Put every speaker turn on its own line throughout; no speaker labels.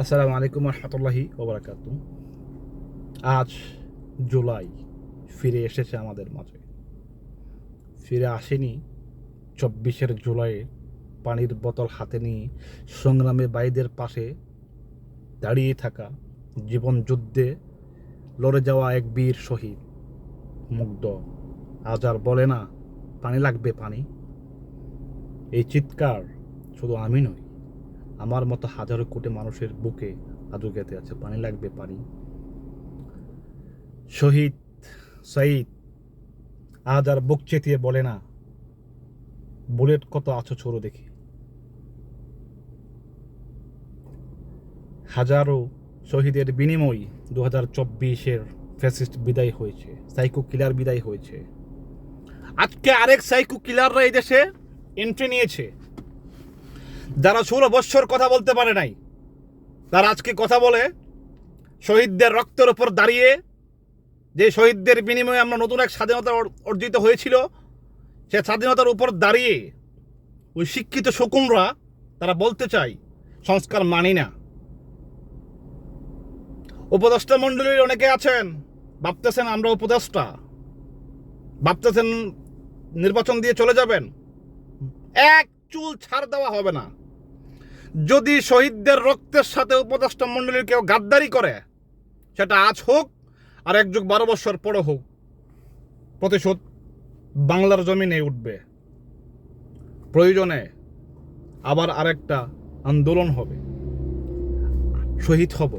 আসসালামু আলাইকুম রহমতুল্লাহি ওবরাকাত আজ জুলাই, ফিরে এসেছে আমাদের মাঝে। ফিরে আসেনি চব্বিশের জুলাইয়ে পানির বোতল হাতে নিয়ে সংগ্রামে বাইদের পাশে দাঁড়িয়ে থাকা জীবন যুদ্ধে লড়ে যাওয়া এক বীর শহীদ, মুগ্ধ। আজ আর বলে না পানি লাগবে পানি। এই চিৎকার শুধু আমি নই, আমার মতো হাজারো কোটি মানুষের বুকে আজও গেতে আছে, পানি লাগবে পানি। শহীদ সঈদ আজ আর বুক চেতিয়ে বলে না, বুলেট কত আছো ছোড়ো দেখি। হাজারো শহীদের বিনিময় দু হাজার চব্বিশের ফ্যাসিস্ট বিদায় হয়েছে, সাইকো কিলার বিদায় হয়েছে। আজকে আরেক সাইকো কিলাররা এই দেশে এন্ট্রি নিয়েছে। যারা ষোলো বৎসর কথা বলতে পারে নাই, তারা আজকে কথা বলে, শহীদদের রক্তের উপর দাঁড়িয়ে যে শহীদদের বিনিময়ে আমরা নতুন এক স্বাধীনতা অর্জিত হয়েছিল, সে স্বাধীনতার উপর দাঁড়িয়ে ওই শিক্ষিত শকুনরা, তারা বলতে চাই সংস্কার মানি না। উপদেষ্টা মণ্ডলীর অনেকে আছেন, ভাবতেছেন আমরা উপদেষ্টা। ভাবতেছেন নির্বাচন দিয়ে চলে যাবেন, এক চুল ছাড় দেওয়া হবে না। যদি শহীদদের রক্তের সাথে উপদেষ্টা মণ্ডলীর কেউ গাদ্দারি করে, সেটা আজ হোক আর এক যুগ বারো বছর পরে হোক, প্রতিশোধ বাংলার জমিনে উঠবে। প্রয়োজনে আবার আরেকটা আন্দোলন হবে। শহীদ হব,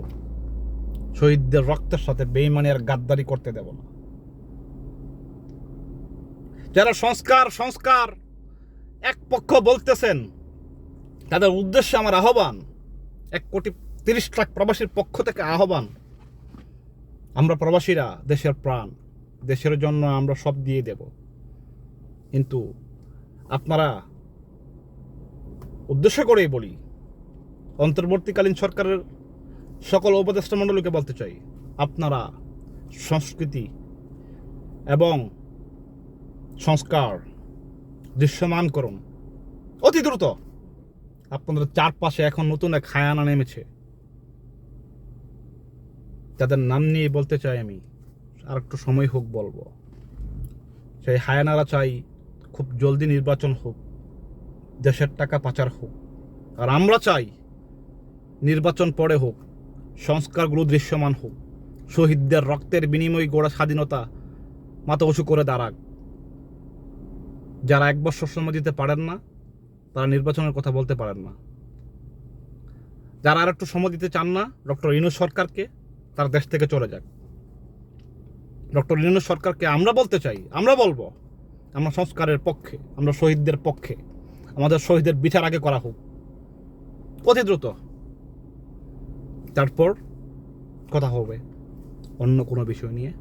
শহীদদের রক্তের সাথে বেইমানি আর গাদ্দারি করতে দেব না। যারা সংস্কার সংস্কার এক পক্ষ বলতেছেন, তাদের উদ্দেশ্যে আমার আহ্বান, এক কোটি তিরিশ লাখ প্রবাসীর পক্ষ থেকে আহ্বান, আমরা প্রবাসীরা দেশের প্রাণ, দেশের জন্য আমরা সব দিয়ে দেব। কিন্তু আপনারা উদ্দেশ্য করেই বলি, অন্তর্বর্তীকালীন সরকারের সকল উপদেষ্টা মণ্ডলীকে বলতে চাই, আপনারা সংস্কৃতি এবং সংস্কার দৃশ্যমানকরণ অতি দ্রুত। আপনাদের চারপাশে এখন নতুন এক হায়ানা নেমেছে। তাদের নাম নিয়ে বলতে চাই আমি আর একটু সময় হোক বলব। সেই হায়ানারা চাই খুব জলদি নির্বাচন হোক, দেশের টাকা পাচার হোক। আর আমরা চাই নির্বাচন পরে হোক, সংস্কারগুলো দৃশ্যমান হোক। শহীদদের রক্তের বিনিময় গোড়া স্বাধীনতা মাথা উঁচু করে দাঁড়াক। যারা এক বছর সময় দিতে পারেন না, তারা নির্বাচনের কথা বলতে পারেন না। যারা আর একটু সময় দিতে চান না, ডক্টর ইনু সরকারকে তারা দেশ থেকে চলে যাক। ডক্টর ইনু সরকারকে আমরা বলতে চাই, আমরা বলব, আমরা সংস্কারের পক্ষে, আমরা শহীদদের পক্ষে, আমাদের শহীদের বিচার আগে করা হোক। অতি দ্রুত। তারপর কথা হবে অন্য কোনো বিষয় নিয়ে,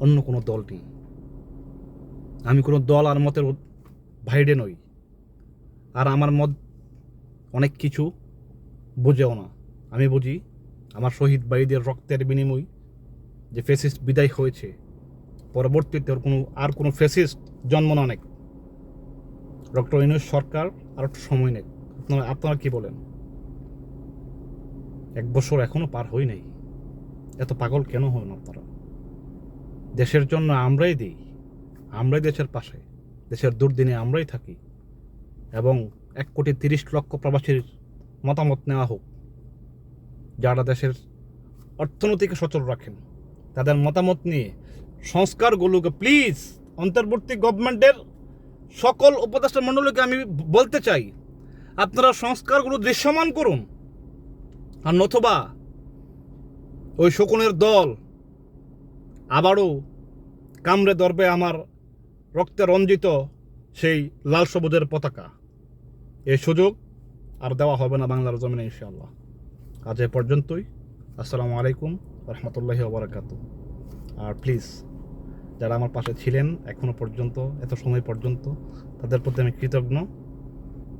অন্য কোনো দল নিয়ে। আমি কোনো দল আর মতের ভাইডে নই। আর আমার মত অনেক কিছু বুঝেও না। আমি বুঝি আমার শহীদ ভাইদের রক্তের বিনিময় যে ফেসিস্ট বিদায় হয়েছে, পরবর্তীতে ওর কোনো আর কোনো ফেসিস্ট জন্ম না নেক। ডক্টর ইনুস সরকার আর একটু সময় নেই আপনারা আপনারা কী বলেন? এক বছর এখনও পার হই নাই। এত পাগল কেন হন আপনারা? দেশের জন্য আমরাই দিই। আমরাই দেশের পাশে, দেশের দুর্দিনে আমরাই থাকি। এবং এক কোটি তিরিশ লক্ষ প্রবাসীর মতামত নেওয়া হোক, যারা দেশের অর্থনীতিকে সচল রাখেন, তাদের মতামত নিয়ে সংস্কারগুলোকে প্লিজ অন্তর্বর্তী গভর্নমেন্টের সকল উপদেষ্টা মণ্ডলীকে আমি বলতে চাই, আপনারা সংস্কারগুলো দৃশ্যমান করুন। আর নতুবা ওই শকুনের দল আবারও কামড়ে ধরবে আমার রক্তে রঞ্জিত সেই লাল সবুজের পতাকা। এই সুযোগ আর দেওয়া হবে না বাংলার জমিনে, ইনশাআল্লাহ। আজ এ পর্যন্তই। আসসালামু আলাইকুম রহমতুল্লাহি ওবরাকাত আর প্লিজ, যারা আমার পাশে ছিলেন এখনও পর্যন্ত, এত সময় পর্যন্ত, তাদের প্রতি আমি কৃতজ্ঞ।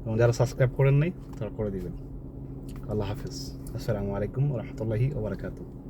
এবং যারা সাবস্ক্রাইব করেন নাই, তারা করে দিবেন। আল্লাহ হাফিজ। আসসালামু আলাইকুম রহমতুল্লাহি ওবরাকাতু